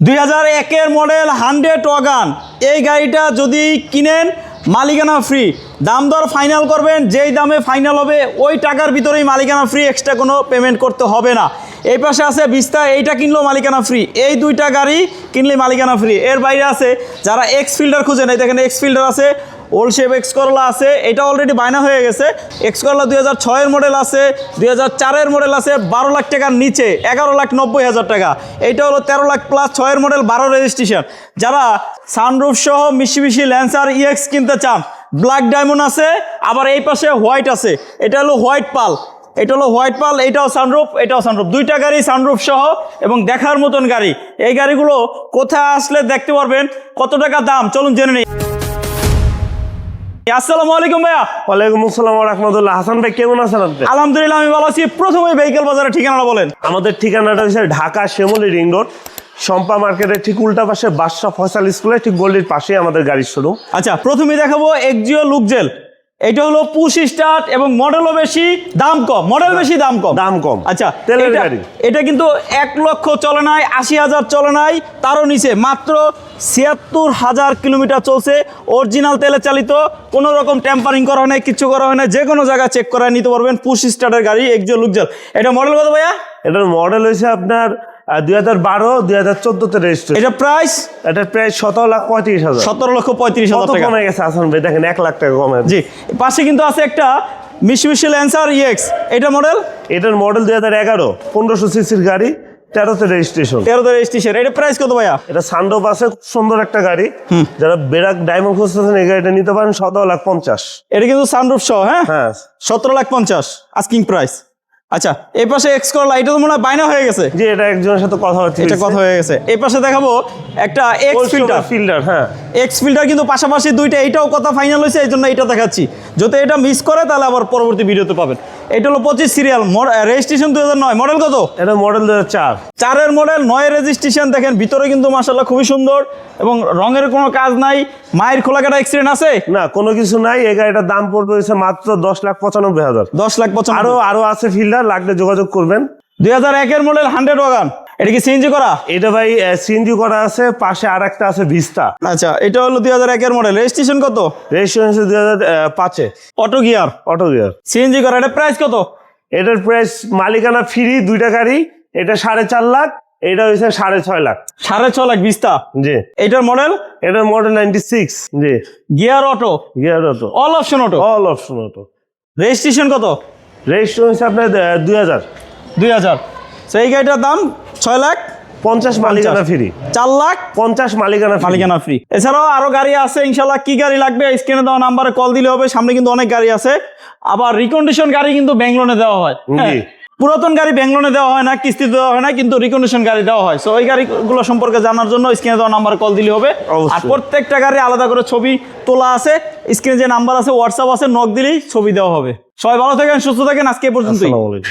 দুই হাজার একের মডেল হান্ড্রেড ওয়াগান। এই গাড়িটা যদি কিনেন, মালিকানা ফ্রি দাম দর ফাইনাল করবেন, যেই দামে ফাইনাল হবে, ওই টাকার ভিতরেই মালিকানা ফ্রি এক্সট্রা কোনো পেমেন্ট করতে হবে না। এই পাশে আছে বিস্তা এইটা কিনলেও মালিকানা ফ্রি এই দুইটা গাড়ি কিনলে মালিকানা ফ্রি এর বাইরে আছে যারা এক্স ফিল্ডার খুঁজেন, এই দেখেন এক্স ফিল্ডার আছে ওল্ড শেপ এক্স করলা আছে, এটা অলরেডি বায়না হয়ে গেছে। এক্স করলা দুই হাজার ছয়ের মডেল আছে, দুই হাজার চারের মডেল আছে, বারো লাখ টাকার নিচে, এগারো লাখ নব্বই হাজার টাকা। এইটা হলো তেরো লাখ প্লাস ছয়ের মডেল বারো রেজিস্ট্রেশন যারা সানরুফ সহ মিশি মিশি ল্যান্সার ইএক্স কিনতে চান ব্ল্যাক ডায়মন্ড আছে, আবার এই পাশে হোয়াইট আছে। এটা হলো হোয়াইট পাল এটা হলো হোয়াইট পাল এটাও সানরুফ এটাও সানরুফ দুইটা গাড়ি সানরুফ সহ এবং দেখার মতন গাড়ি। এই গাড়িগুলো কোথায় আসলে দেখতে পারবেন, কত টাকা দাম? চলুন জেনে নিই। আসসালামু আলাইকুম ভাইয়া। ওয়ালাইকুম আসসালাম রহমতুল্লাহ। হাসান ভাই কেমন আছেন আপনি? আলহামদুলিল্লাহ আমি ভালো আছি। প্রথমে ভেহিকেল বাজারের ঠিকানাটা বলেন। আমাদের ঠিকানাটা হচ্ছে ঢাকা শ্যামলী রিং রোড শম্পা মার্কেটের ঠিক উল্টা পাশে বাদশা ফয়সাল স্কুলের ঠিক গলির পাশে আমাদের গাড়ির শোরুম আচ্ছা প্রথমে দেখাবো একজিও লুকজেল এটা হলো পুশ স্টার্ট এবং মডেলও বেশি দাম কম। মডেল বেশি দাম কম। দাম কম। আচ্ছা তেলের এটা- গাড়ি। এটা কিন্তু এক লক্ষ চলে নাই আশি হাজার চলে নাই তারও নিচে। মাত্র ছিয়াত্তর হাজার কিলোমিটার চলছে। অরিজিনাল তেলে চালিত কোনো রকম ট্যাম্পারিং করা হয় না কিছু করা হয় না যে কোনো জায়গায় চেক করে নিতে পারবেন পুশ স্টার্টের গাড়ি এক্সিও লুকজেল এটা মডেল কত ভাইয়া? এটার মডেল হয়েছে আপনার দুই হাজার বারো দুই হাজার চোদ্দতে রেজিস্ট্রেশন এটা প্রাইস এটা প্রায় সতেরো লাখ পঁয়ত্রিশ হাজার। সতেরো লক্ষ পঁয়ত্রিশ হাজার কমে গেছে হাসান ভাই? দেখেন এক লাখ টাকা কমে জি পাশে কিন্তু আছে একটা মিশি মিশি ল্যান্সার ইএক্স এটা মডেল এটার মডেল দুই হাজার এগারো পনেরোশো সিসির গাড়ি তেরোতে রেজিস্ট্রেশন তেরোতে রেজিস্ট্রেশন এটা প্রাইস কত ভাইয়া? এটা সানডোপ আছে খুব সুন্দর একটা গাড়ি। যারা বেরাক ডায়মন্ড খুঁজতেছেন এই গাড়িটা নিতে পারেন সতেরো লাখ পঞ্চাশ। এটা কিন্তু সানরুফ সহ হ্যাঁ? হ্যাঁ। সতেরো লাখ পঞ্চাশ আস্কিং প্রাইস আচ্ছা এই পাশে এক্স করলা এটা তো মনে হয় বাইনা হয়ে গেছে। জি এটা একজনের সাথে কথা হচ্ছে। এটা কথা হয়ে গেছে। এই পাশে দেখাবো একটা এক্স ফিল্টার ফিল্ডার হ্যাঁ। এক্স ফিল্টার কিন্তু পাশাপাশি দুইটা এইটাও কথা ফাইনাল হয়েছে এই জন্য এটা দেখাচ্ছি। যদি এটা মিস করে তাহলে আবার পরবর্তী ভিডিওতে পাবেন। এটা হলো পঁচিশ সিরিয়াল রেজিস্ট্রেশন দু হাজার নয়। মডেল কত? এটা মডেল দু হাজার চার। চারের মডেল নয় রেজিস্ট্রেশন দেখেন ভিতরে কিন্তু মাসাল্লাহ খুবই সুন্দর এবং রঙের কোনো কাজ নাই। মায়ের খোলাকাটা অ্যাক্সিডেন্ট আছে? না কোনো কিছু নাই এই গাড়িটার দাম পড়বে মাত্র দশ লাখ পঁচানব্বই হাজার। দশ লাখ আরও পঁচাত্তর আরও আছে ফিল্ডার লাগলে যোগাযোগ করবেন। দুই হাজার একের মডেল হান্ড্রেড ওয়াগান এটা কি সিএনজি করা? এটা ভাই সিএনজি করা আছে পাশে আর একটা আছে ভিস্তা আচ্ছা এটা হলো দুই হাজার একের মডেল রেজিস্ট্রেশন কত? রেজিস্ট্রেশন হচ্ছে দুই হাজার পাঁচে। Auto gear auto gear CNG করা এটা প্রাইস কত? এটার প্রাইস মালিকানা ফ্রি দুইটা গাড়ি। এটা সাড়ে চার লাখ এটা হয়েছে সাড়ে ছয় লাখ। সাড়ে ছ লাখ বিস্তা জি। এটার মডেল এটার মডেল নাইনটি সিক্স জি। Gear auto gear auto all option auto all option auto registration কত? রেজিস্ট্রেশন হচ্ছে আপনার দুই হাজার। দুই হাজার। এই গাড়িটার দাম ছয় লাখ পঞ্চাশ মালিকানা ফ্রি। চার লাখ পঞ্চাশ মালিকানা মালিকানা ফ্রি। এছাড়াও আরও গাড়ি আছে ইনশাল্লাহ কি গাড়ি লাগবে? স্ক্রিনে দেওয়া নাম্বারে কল দিলে হবে। সামনে কিন্তু অনেক গাড়ি আছে। আবার রিকন্ডিশন গাড়ি কিন্তু ব্যাংলোনে দেওয়া হয়। হ্যাঁ। পুরাতন গাড়ি ব্যাংলোনে দেওয়া হয় না কিস্তিতে দেওয়া হয় না কিন্তু রিকন্ডিশন গাড়ি দেওয়া হয়। সো ওই গাড়িগুলো সম্পর্কে জানার জন্য স্ক্রিনে দেওয়া নাম্বার কল দিলে হবে। আর প্রত্যেকটা গাড়ি আলাদা করে ছবি তোলা আছে। স্ক্রিনে যে নাম্বার আছে হোয়াটসঅ্যাপ আছে নক দিলেই ছবি দেওয়া হবে। সবাই ভালো থাকেন সুস্থ থাকেন। আজকে আলাইকুম।